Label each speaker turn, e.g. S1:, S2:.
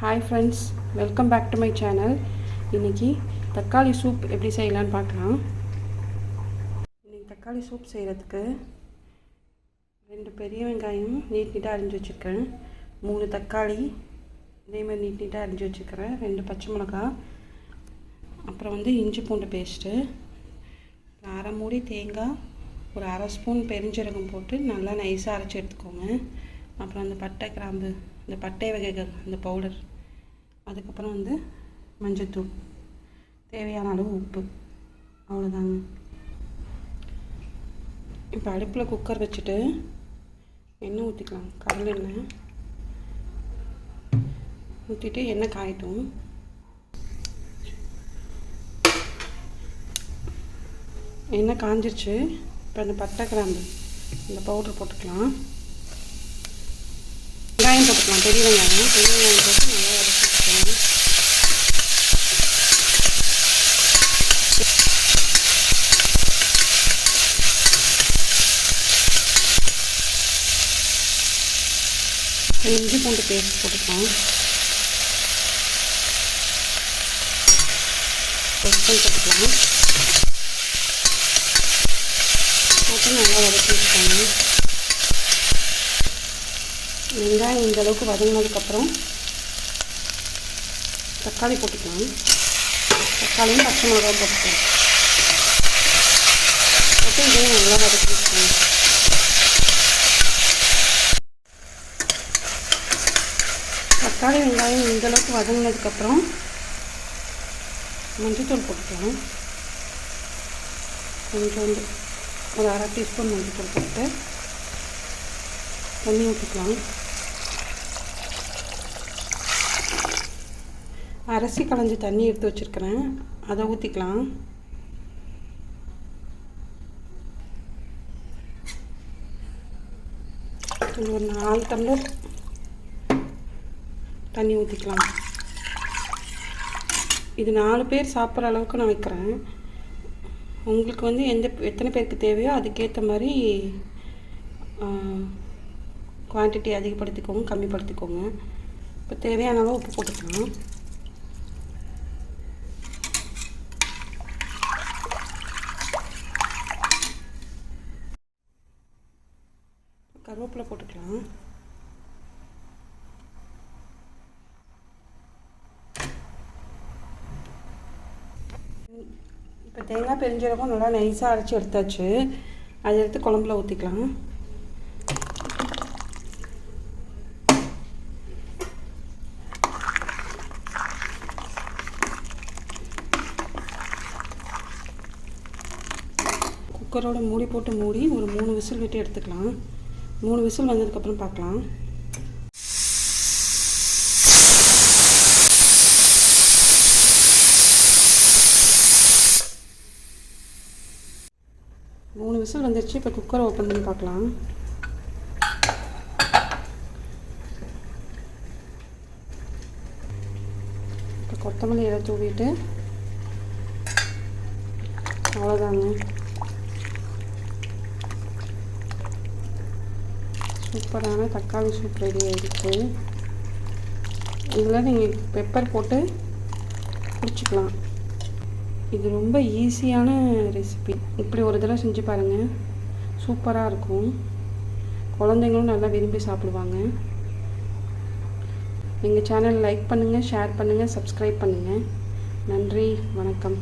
S1: Hi friends welcome back to my channel இன்றைக்கி தக்காளி soup எப்படி செய்யலான்னு பார்க்கலாம். இன்றைக்கி தக்காளி சூப் செய்கிறதுக்கு ரெண்டு பெரிய வெங்காயம் நீட் நீட்டாக அரிஞ்சு வச்சுருக்கேன். மூணு தக்காளி இதே மாதிரி நீட் நீட்டாக அரிஞ்சு வச்சுருக்கிறேன். ரெண்டு பச்சை மிளகா அப்புறம் வந்து இஞ்சி பூண்டு பேஸ்ட்டு அரை மூடி தேங்காய் ஒரு அரை ஸ்பூன் பெருஞ்சீரகம் போட்டு நல்லா நைஸாக அரைச்சி எடுத்துக்கோங்க. அப்புறம் அந்த பட்டை கிராம்பு இந்த பட்டை வகைகள் அந்த பவுடர் அதுக்கப்புறம் வந்து மஞ்சத்தூள். தேவையான அளவு உப்பு. அவ்வளோதாங்க இப்போ அடுப்பில் குக்கர் வச்சுட்டு எண்ணெய் ஊற்றிக்கலாம் கடல் எண்ணெய். ஊற்றிட்டு எண்ணெய் காயட்டும். எண்ணெய் காஞ்சிருச்சு. இப்போ இந்த பட்டை கிராம்பு இந்த பவுடர் போட்டுக்கலாம். வெங்காயம் பெரிய வெங்காயம் பெரிய வெங்காயம் போட்டு நல்லா வதக்கி வச்சுக்கணும் இஞ்சி பூண்டு பேஸ்ட் போட்டுக்கலாம். ஸ்பூன் போட்டுக்கலாம். போட்டு நல்லா வதக்கி வெங்காயம் இந்த அளவுக்கு வதங்கினதுக்கப்புறம் தக்காளி போட்டுக்கலாம். தக்காளியும் பச்சை மிளகாயும் போட்டுக்கலாம். போட்டு இதையும் நல்லா வதக்கி வச்சுக்கலாம். தக்காளி வெங்காயம் இந்த அளவுக்கு வதங்கினதுக்கப்புறம் மஞ்சத்தூள் போட்டுக்கலாம். கொஞ்சோண்டு ஒரு அரை டீஸ்பூன் மஞ்சத்தூள் போட்டு தண்ணி ஊற்றிக்கலாம் அரிசி களைஞ்சி தண்ணி எடுத்து வச்சுருக்கிறேன். அதை ஊற்றிக்கலாம் ஒரு நாலு டம்ளர் தண்ணி ஊற்றிக்கலாம் இது நாலு பேர் சாப்பிட்ற அளவுக்கு நான் வைக்கிறேன். உங்களுக்கு வந்து எந்த எத்தனை பேருக்கு தேவையோ அதுக்கேற்ற மாதிரி குவான்டிட்டி அதிகப்படுத்திக்கோங்க கம்மிப்படுத்திக்கோங்க. இப்போ தேவையான அளவு உப்பு போட்டுக்கலாம். கருவேப்பிலை போட்டுக்கலாம். இப்போ தேங்காய் பெருஞ்சீரகம் நல்லா நைஸாக அரைச்சி எடுத்தாச்சு. அதை எடுத்து குழம்புல ஊற்றிக்கலாம் குக்கரோட மூடி போட்டு மூடி ஒரு மூணு விசில் விட்டு எடுத்துக்கலாம். மூணு விசில் வந்ததுக்கப்புறம் பார்க்கலாம். மூணு விசில் வந்துருச்சு. இப்போ குக்கரை ஓப்பன் பண்ணி பார்க்கலாம். இப்போ கொத்தமல்லி இலை தூவிட்டு அவ்வளோதாங்க சூப்பரான தக்காளி சூப் ரெடி ஆகிடுச்சு இதில் நீங்கள் பெப்பர் போட்டு குடிச்சிக்கலாம். இது ரொம்ப ஈஸியான ரெசிபி. இப்படி ஒரு தடவை செஞ்சு பாருங்கள் சூப்பராக இருக்கும். குழந்தைங்களும் நல்லா விரும்பி சாப்பிடுவாங்க. எங்கள் சேனல் லைக் பண்ணுங்கள் ஷேர் பண்ணுங்கள் சப்ஸ்கிரைப் பண்ணுங்கள் நன்றி வணக்கம்.